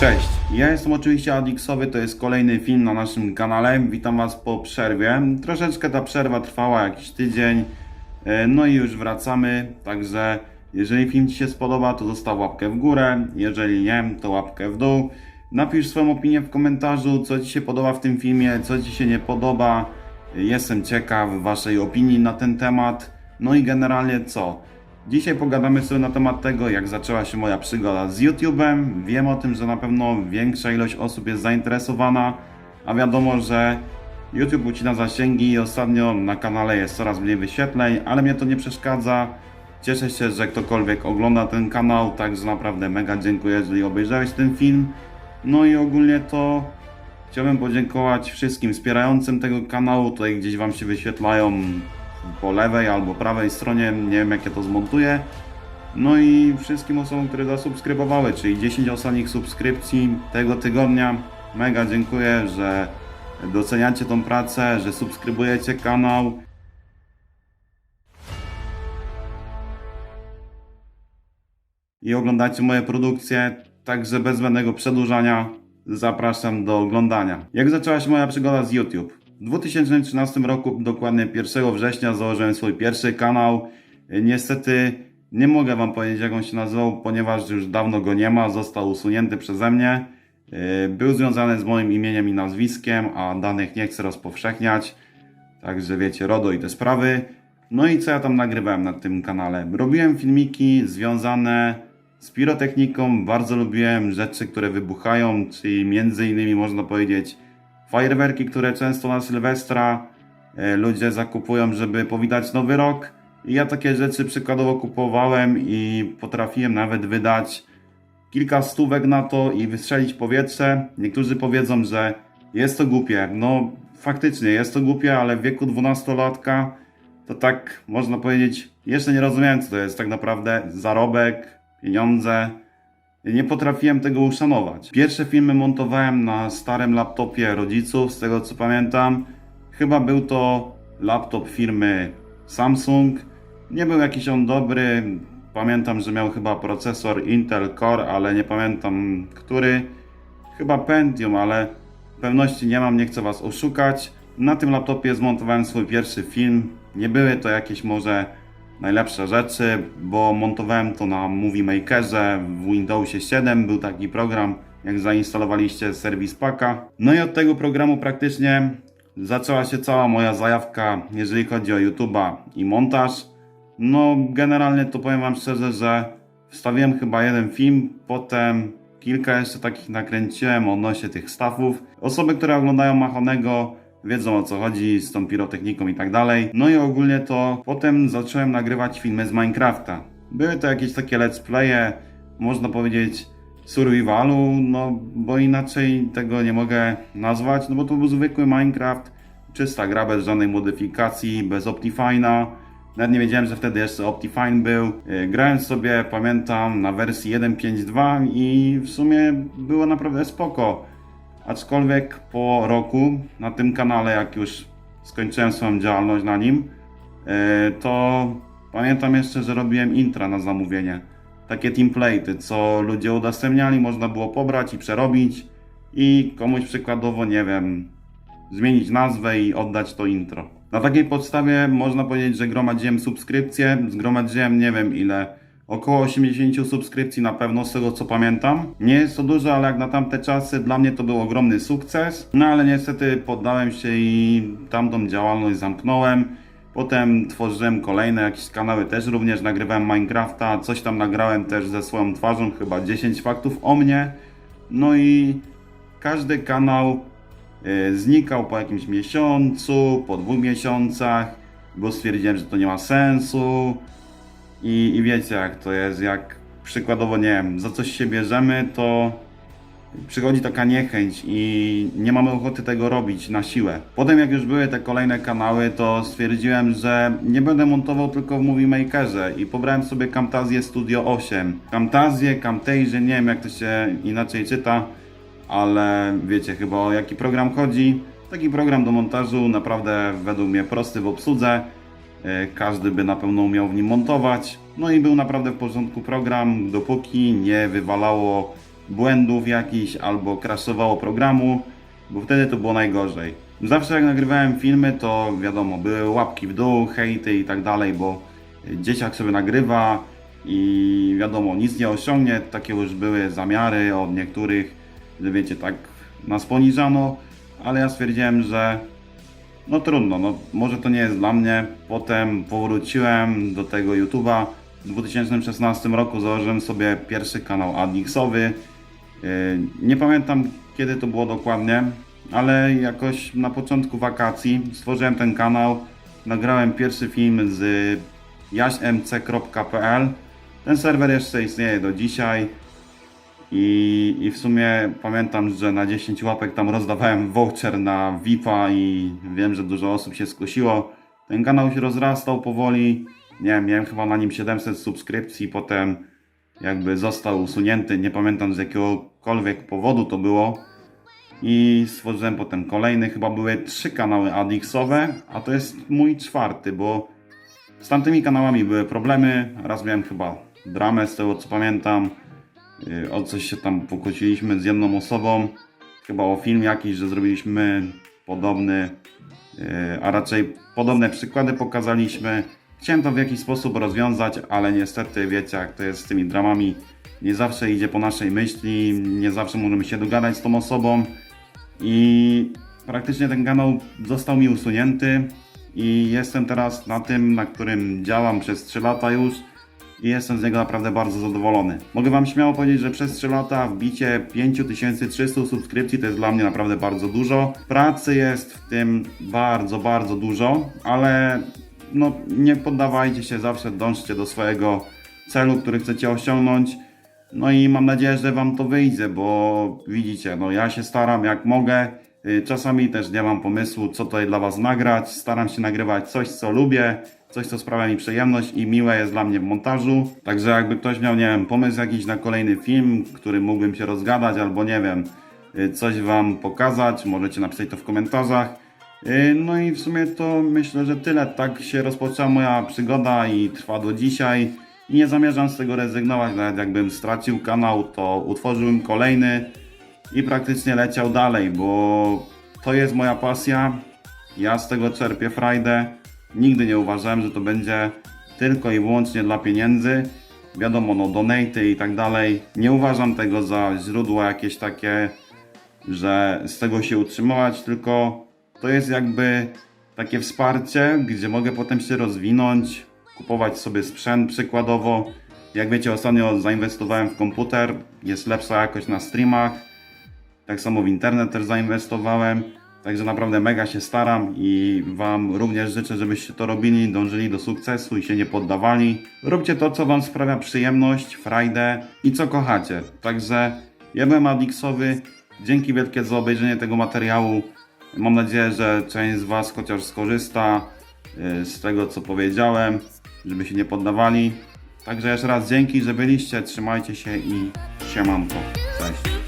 Cześć, ja jestem oczywiście Adixowy, to jest kolejny film na naszym kanale. Witam Was po przerwie. Troszeczkę ta przerwa trwała jakiś tydzień, e, no i już wracamy. Także jeżeli film Ci się spodoba, to zostaw łapkę w górę, jeżeli nie, to łapkę w dół. Napisz swoją opinię w komentarzu, co Ci się podoba w tym filmie, co Ci się nie podoba. Jestem ciekaw Waszej opinii na ten temat. No i generalnie co? Dzisiaj pogadamy sobie na temat tego, jak zaczęła się moja przygoda z YouTube'em. Wiem o tym, że na pewno większa ilość osób jest zainteresowana, a wiadomo, że YouTube ucina zasięgi i ostatnio na kanale jest coraz mniej wyświetleń, ale mnie to nie przeszkadza. Cieszę się, że ktokolwiek ogląda ten kanał, także naprawdę mega dziękuję, jeżeli obejrzałeś ten film. No i ogólnie to chciałbym podziękować wszystkim wspierającym tego kanału. Tutaj gdzieś Wam się wyświetlają po lewej albo prawej stronie, nie wiem jak ja to zmontuję. No i wszystkim osobom, które zasubskrybowały, czyli 10 ostatnich subskrypcji tego tygodnia. Mega dziękuję, że doceniacie tą pracę, że subskrybujecie kanał. I oglądacie moje produkcje, także bez zbędnego przedłużania zapraszam do oglądania. Jak zaczęła się moja przygoda z YouTube? W 2013 roku, dokładnie 1 września, założyłem swój pierwszy kanał. Niestety nie mogę Wam powiedzieć, jak on się nazywał, ponieważ już dawno go nie ma, został usunięty przeze mnie. Yy, Był związany z moim imieniem i nazwiskiem, a danych nie chcę rozpowszechniać. Także wiecie, RODO i te sprawy. No i co ja tam nagrywałem na tym kanale? Robiłem filmiki związane z pirotechniką, bardzo lubiłem rzeczy, które wybuchają, czyli między innymi można powiedzieć fajerwerki, które często na Sylwestra e, ludzie zakupują, żeby powitać nowy rok. I ja takie rzeczy przykładowo kupowałem i potrafiłem nawet wydać kilka stówek na to i wystrzelić powietrze. Niektórzy powiedzą, że jest to głupie. No faktycznie jest to głupie, ale w wieku 12-latka to tak można powiedzieć, jeszcze nie rozumiałem co to jest tak naprawdę zarobek, pieniądze. Nie potrafiłem tego uszanować. Pierwsze filmy montowałem na starym laptopie rodziców, z tego co pamiętam. Chyba był to laptop firmy Samsung. Nie był jakiś on dobry. Pamiętam, że miał chyba procesor Intel Core, ale nie pamiętam który. Chyba Pentium, ale pewności nie mam, nie chcę Was oszukać. Na tym laptopie zmontowałem swój pierwszy film. Nie były to jakieś może najlepsze rzeczy, bo montowałem to na Movie Makerze w Windowsie 7. Był taki program, jak zainstalowaliście Service Packa. No i od tego programu praktycznie zaczęła się cała moja zajawka, jeżeli chodzi o YouTube'a i montaż. No, generalnie to powiem Wam szczerze, że wstawiłem chyba jeden film, potem kilka jeszcze takich nakręciłem odnośnie tych stawów. Osoby, które oglądają Machonego wiedzą o co chodzi z tą pirotechniką i tak dalej. No i ogólnie to potem zacząłem nagrywać filmy z Minecrafta. Były to jakieś takie let's playe, można powiedzieć survivalu, no bo inaczej tego nie mogę nazwać, no bo to był zwykły Minecraft, czysta gra bez żadnej modyfikacji, bez Optifine'a. Nawet nie wiedziałem, że wtedy jeszcze Optifine był. Yy, Grałem sobie, pamiętam, na wersji 1.5.2 i w sumie było naprawdę spoko. Aczkolwiek po roku na tym kanale, jak już skończyłem swoją działalność na nim, yy, to pamiętam jeszcze, że robiłem intra na zamówienie. Takie template'y, co ludzie udostępniali, można było pobrać i przerobić i komuś przykładowo, nie wiem, zmienić nazwę i oddać to intro. Na takiej podstawie można powiedzieć, że gromadziłem subskrypcje, zgromadziłem nie wiem ile, około 80 subskrypcji na pewno z tego co pamiętam. Nie jest to dużo, ale jak na tamte czasy dla mnie to był ogromny sukces. No ale niestety poddałem się i tamtą działalność zamknąłem. Potem tworzyłem kolejne jakieś kanały, też również nagrywałem Minecrafta, coś tam nagrałem też ze swoją twarzą, chyba 10 faktów o mnie. No i każdy kanał e, znikał po jakimś miesiącu, po dwóch miesiącach, bo stwierdziłem, że to nie ma sensu. I, I wiecie jak to jest, jak przykładowo, nie wiem, za coś się bierzemy, to przychodzi taka niechęć i nie mamy ochoty tego robić na siłę. Potem jak już były te kolejne kanały, to stwierdziłem, że nie będę montował tylko w Movie Makerze i pobrałem sobie Camtasię Studio 8. Camtasię, Camtasia, nie wiem jak to się inaczej czyta, ale wiecie chyba o jaki program chodzi. Taki program do montażu, naprawdę według mnie prosty w obsłudze. E, Każdy by na pewno umiał w nim montować. No i był naprawdę w porządku program, dopóki nie wywalało błędów jakichś albo crashowało programu, bo wtedy to było najgorzej. Zawsze jak nagrywałem filmy, to wiadomo, były łapki w dół, hejty i tak dalej, bo dzieciak sobie nagrywa i wiadomo, nic nie osiągnie, takie już były zamiary od niektórych, że wiecie, tak nas poniżano, ale ja stwierdziłem, że no trudno, no może to nie jest dla mnie. Potem powróciłem do tego YouTube'a. W 2016 roku założyłem sobie pierwszy kanał Adixowy. Yy, Nie pamiętam kiedy to było dokładnie, ale jakoś na początku wakacji stworzyłem ten kanał. Nagrałem pierwszy film z jaśmc.pl. Ten serwer jeszcze istnieje do dzisiaj. I, I w sumie pamiętam, że na 10 łapek tam rozdawałem voucher na VIPa i wiem, że dużo osób się skusiło. Ten kanał się rozrastał powoli. Nie wiem, miałem chyba na nim 700 subskrypcji, potem jakby został usunięty. Nie pamiętam z jakiegokolwiek powodu to było. I stworzyłem potem kolejny, chyba były trzy kanały Adixowe, a to jest mój czwarty, bo z tamtymi kanałami były problemy. Raz miałem chyba dramę z tego co pamiętam. Yy, O coś się tam pokłóciliśmy z jedną osobą. Chyba o film jakiś, że zrobiliśmy podobny, yy, a raczej podobne przykłady pokazaliśmy. Chciałem to w jakiś sposób rozwiązać, ale niestety wiecie jak to jest z tymi dramami. Nie zawsze idzie po naszej myśli, nie zawsze możemy się dogadać z tą osobą. I praktycznie ten kanał został mi usunięty i jestem teraz na tym, na którym działam przez 3 lata już i jestem z niego naprawdę bardzo zadowolony. Mogę Wam śmiało powiedzieć, że przez 3 lata wbicie 5300 subskrypcji to jest dla mnie naprawdę bardzo dużo. Pracy jest w tym bardzo, bardzo dużo, ale no, nie poddawajcie się, zawsze dążcie do swojego celu, który chcecie osiągnąć. No i mam nadzieję, że Wam to wyjdzie, bo widzicie, no ja się staram jak mogę. Y, Czasami też nie mam pomysłu, co tutaj dla Was nagrać. Staram się nagrywać coś, co lubię, coś, co sprawia mi przyjemność i miłe jest dla mnie w montażu. Także jakby ktoś miał, nie wiem, pomysł jakiś na kolejny film, który mógłbym się rozgadać, albo nie wiem, y, coś Wam pokazać, możecie napisać to w komentarzach. Y, No i w sumie to myślę, że tyle. Tak się rozpoczęła moja przygoda i trwa do dzisiaj. Nie zamierzam z tego rezygnować, nawet jakbym stracił kanał, to utworzyłbym kolejny i praktycznie leciał dalej, bo to jest moja pasja. Ja z tego czerpię frajdę. Nigdy nie uważałem, że to będzie tylko i wyłącznie dla pieniędzy. Wiadomo, no donaty i tak dalej. Nie uważam tego za źródło jakieś takie, że z tego się utrzymywać, tylko to jest jakby takie wsparcie, gdzie mogę potem się rozwinąć, kupować sobie sprzęt przykładowo. Jak wiecie, ostatnio zainwestowałem w komputer, jest lepsza jakość na streamach. Tak samo w internet też zainwestowałem. Także naprawdę mega się staram i Wam również życzę, żebyście to robili, dążyli do sukcesu i się nie poddawali. Róbcie to, co Wam sprawia przyjemność, frajdę i co kochacie. Także ja byłem Adixowy. Dzięki wielkie za obejrzenie tego materiału. Mam nadzieję, że część z Was chociaż skorzysta y, z tego, co powiedziałem, żeby się nie poddawali. Także jeszcze raz dzięki, że byliście. Trzymajcie się i siemanko. Cześć.